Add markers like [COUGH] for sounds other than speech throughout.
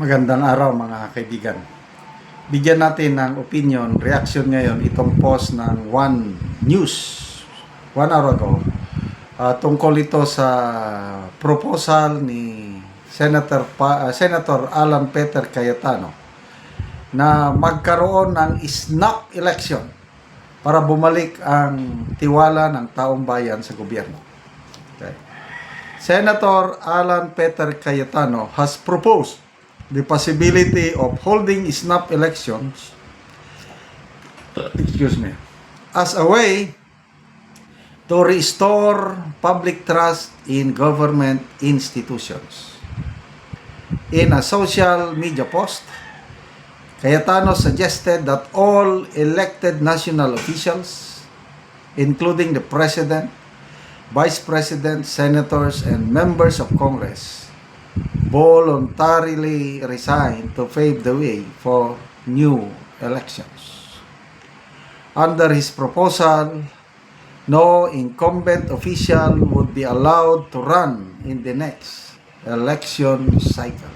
Magandang araw mga kaibigan. Bigyan natin ng opinion, reaction ngayon itong post ng One News one hour ago ah, tungkol ito sa proposal ni Senator pa, ah, Senator Alan Peter Cayetano na magkaroon ng snap election para bumalik ang tiwala ng taong bayan sa gobyerno. Okay. Senator Alan Peter Cayetano has proposed the possibility of holding snap elections excuse me as a way to restore public trust in government institutions. In a social media post, Cayetano suggested that all elected national officials, including the President, Vice President, Senators, and members of Congress, voluntarily resign to pave the way for new elections. Under his proposal, no incumbent official would be allowed to run in the next election cycle.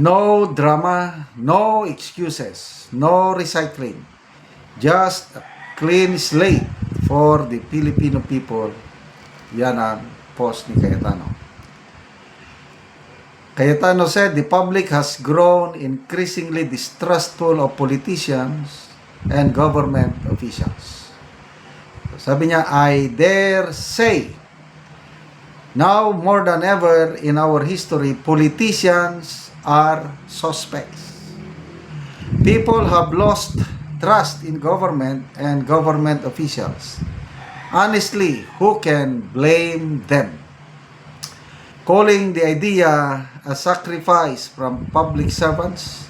No drama, no excuses, no recycling. Just a clean slate for the Filipino people. Yan ang post ni Cayetano. Cayetano said the public has grown increasingly distrustful of politicians and government officials. Sabi niya, I dare say, now more than ever in our history, politicians are suspects. People have lost trust in government and government officials. Honestly, who can blame them? Calling the idea a sacrifice from public servants,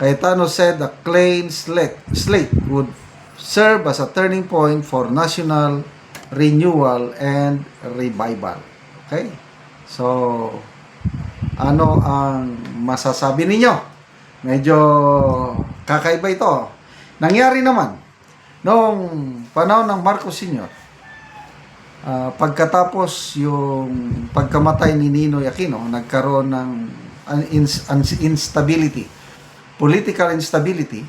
Cayetano said a clean slate, slate would serve as a turning point for national renewal and revival. Okay? So, ano ang masasabi ninyo? Medyo kakaiba ito. Nangyari naman noong panahon ng Marcos Sr. Ah, pagkatapos yung pagkamatay ni Ninoy Aquino, nagkaroon ng instability, political instability,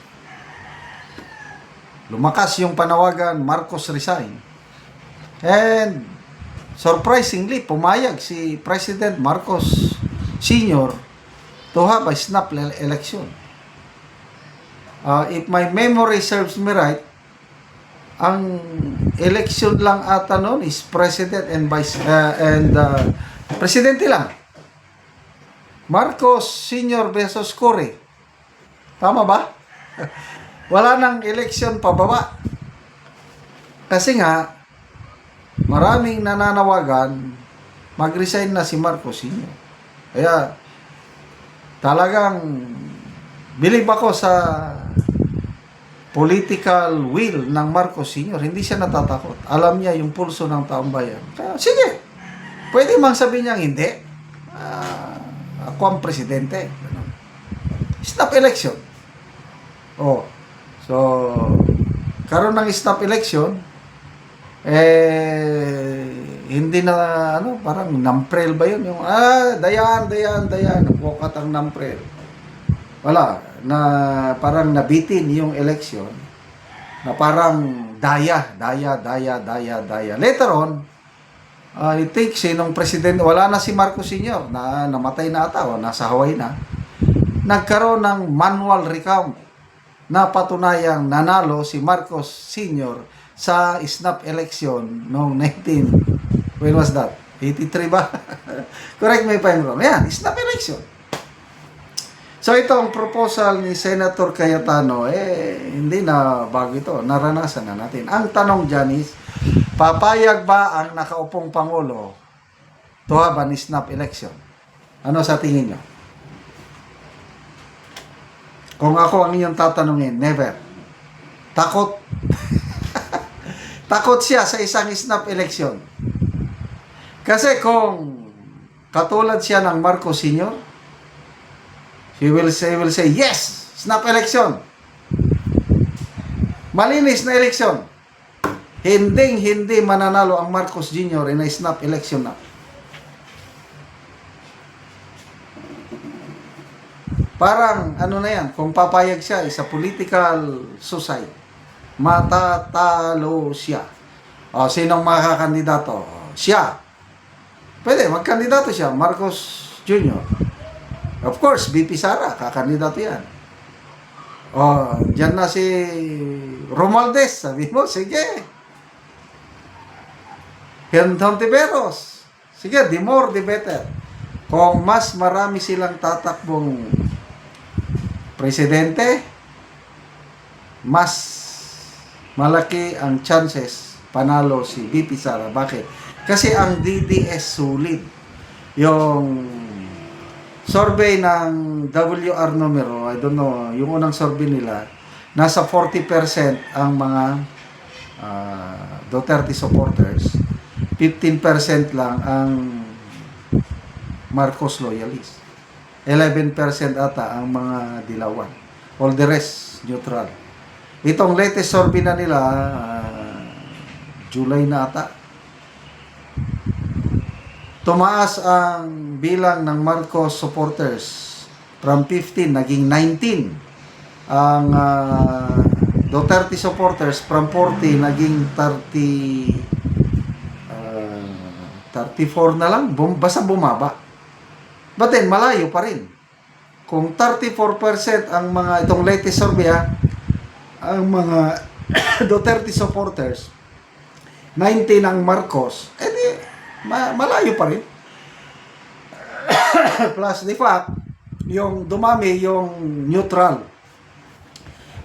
lumakas yung panawagan, Marcos resign. And surprisingly, pumayag si President Marcos Sr. to have a snap le- election. Ah, if my memory serves me right, ang election lang ata noon is president and vice uh, and uh, presidente lang. Marcos Senior versus Cory. Tama ba? [LAUGHS] Wala nang election pababa. Kasi nga maraming nananawagan mag-resign na si Marcos Senior. Kaya talagang believe ako sa political will ng Marcos Sr. Hindi siya natatakot. Alam niya yung pulso ng taong bayan. Kaya, sige, pwede mang sabihin niya hindi. Ah, ako ang presidente. Snap election. Oh. So, karon ng snap election, eh, hindi na, ano, parang namprel ba yun? Yung, ah, dayan, dayan, dayan, bukat ang namprel. Wala, na parang nabitin yung election, na parang daya, daya, daya, daya, daya. Later on, uh, it takes sinong presidente, wala na si Marcos Sr. na namatay na ata o nasa Hawaii na, nagkaroon ng manual recount na patunayang nanalo si Marcos Sr. sa snap election noong 19 when was that? 83 ba? [LAUGHS] Correct me if I'm wrong. Yan, snap election. So itong proposal ni Senator Cayetano, eh, hindi na bago ito. Naranasan na natin. Ang tanong dyan is, papayag ba ang nakaupong Pangulo to have an snap election? Ano sa tingin nyo? Kung ako ang inyong tatanungin, never. Takot. [LAUGHS] Takot siya sa isang snap election. Kasi kung katulad siya ng Marcos Sr., he will say, will say, yes, snap election. Malinis na election. Hinding hindi mananalo ang Marcos Jr. in a snap election na. Parang, ano na yan, kung papayag siya, is a political suicide. Matatalo siya. O, sinong makakandidato? Siya. Pwede, magkandidato siya, Marcos Jr. Of course, BP Sara, kakandidato yan. O, dyan na si Romualdez, sabi mo, sige. Henton Tiberos, sige, the more, the better. Kung mas marami silang tatakbong presidente, mas malaki ang chances panalo si BP Sara. Bakit? Kasi ang DDS sulit. Yung survey ng WR numero, I don't know, yung unang survey nila, nasa 40% ang mga ah, Duterte supporters, 15% lang ang Marcos loyalist. 11% ata ang mga dilawan. All the rest, neutral. Itong latest survey na nila, ah, July na ata, tumaas ang bilang ng Marcos supporters. From 15 naging 19 ang ah, Duterte supporters from 40 naging 30 ah, 34 na lang. Bum, basta bumaba. But then malayo pa rin. Kung 34% ang mga itong latest survey ah, ang mga [COUGHS] Duterte supporters 19 ang Marcos. Edi ma- malayo pa rin. [COUGHS] Plus the fact yung dumami yung neutral.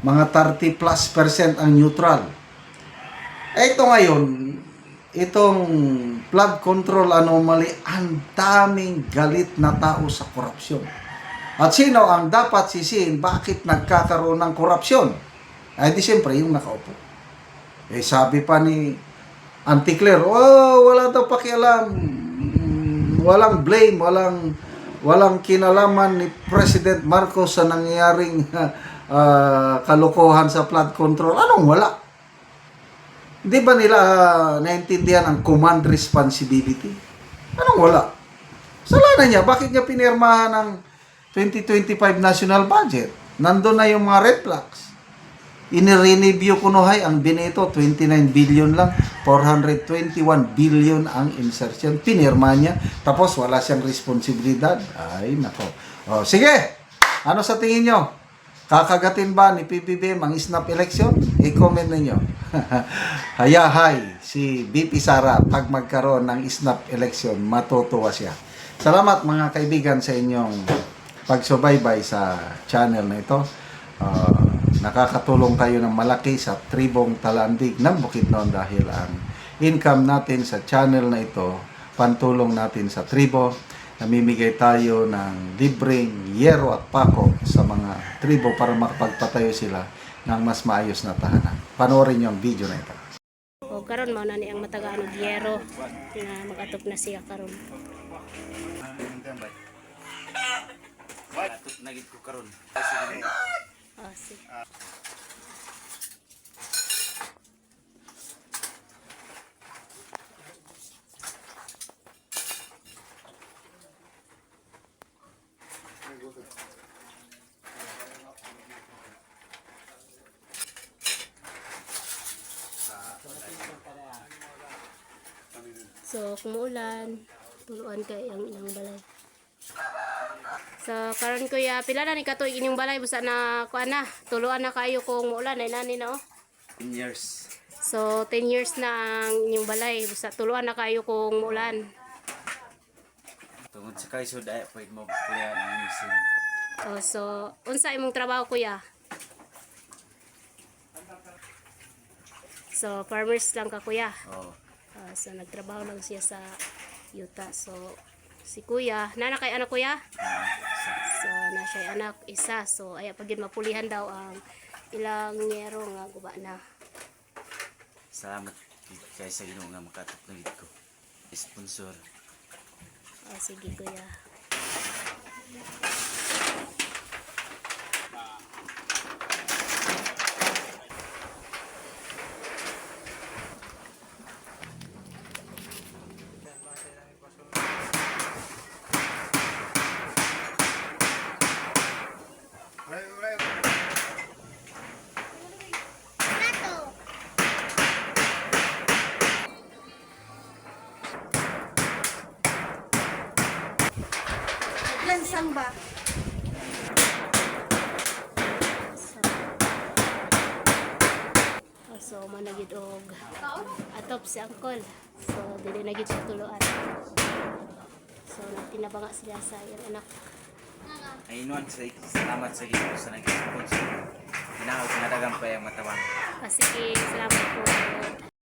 Mga 30 plus percent ang neutral. Eh ito ngayon itong flood control anomaly ang daming galit na tao sa korupsyon. At sino ang dapat sisihin? Bakit nagkakaroon ng korupsyon? Ay di siyempre yung nakaupo. Eh sabi pa ni Auntie Claire, oh, wala daw pakialam. Mm, Walang blame, walang walang kinalaman ni President Marcos sa nangyayaring [LAUGHS] ah, kalokohan sa flood control. Anong wala? Hindi ba nila ah, naintindihan ang command responsibility? Anong wala? Salanan niya, bakit niya pinirmahan ng 2025 national budget? Nandun na yung mga red flags. Inireneview ko no hay ang Bineto 29 billion lang. 421 billion ang insertion. Pinirma niya. Tapos wala siyang responsibilidad. Ay nako. Oh, sige. Ano sa tingin nyo? Kakagatin ba ni PBBM ang snap election? I-comment ninyo [LAUGHS] hayahay si BP Sara pag magkaroon ng snap election matutuwa siya. Salamat mga kaibigan sa inyong pagsubaybay sa channel na ito. Ah, nakakatulong tayo ng malaki sa tribong talandig ng Bukidnon dahil ang income natin sa channel na ito, pantulong natin sa tribo, namimigay tayo ng libreng yero at pako sa mga tribo para makapagpatayo sila ng mas maayos na tahanan. Panoorin niyo ang video na ito. O karon mao na ni ang mataga ano biyero nga magatop na siya karon. Batuk na gid ko karon. Ah, sige. So, kung muulan, tuluan kay ang ilang balay. So, karon kuya, pila na ni katoy inyong balay busa na kuan na, tuluan na kayo kung muulan ay nani na oh. 10 years. So, 10 years na ang inyong balay busa tuluan na kayo kung muulan. Tungod sa kay so daya pwede mo pulihan ang misin. Oh, so, unsa imong trabaho kuya? So, farmers lang ka kuya. Oh. So, nagtrabaho lang siya sa yuta. So, si kuya, nana kay anak kuya? So, na siya anak isa. So, ay pagin mapulihan daw ang ilang ngero nga guba na. Salamat kay sa Ginoo nga makatok na gid ko. Sponsor. Ah, sige kuya. So, managid og atop si Angkol. So, dili na gid siya tuluan. So, natinabanga sila sa iyang anak. Ay, inuan sa salamat sa Ginoo sa nag-sponsor. Hinahaw ko nadagang pa yung matawan. Ah, sige, salamat po.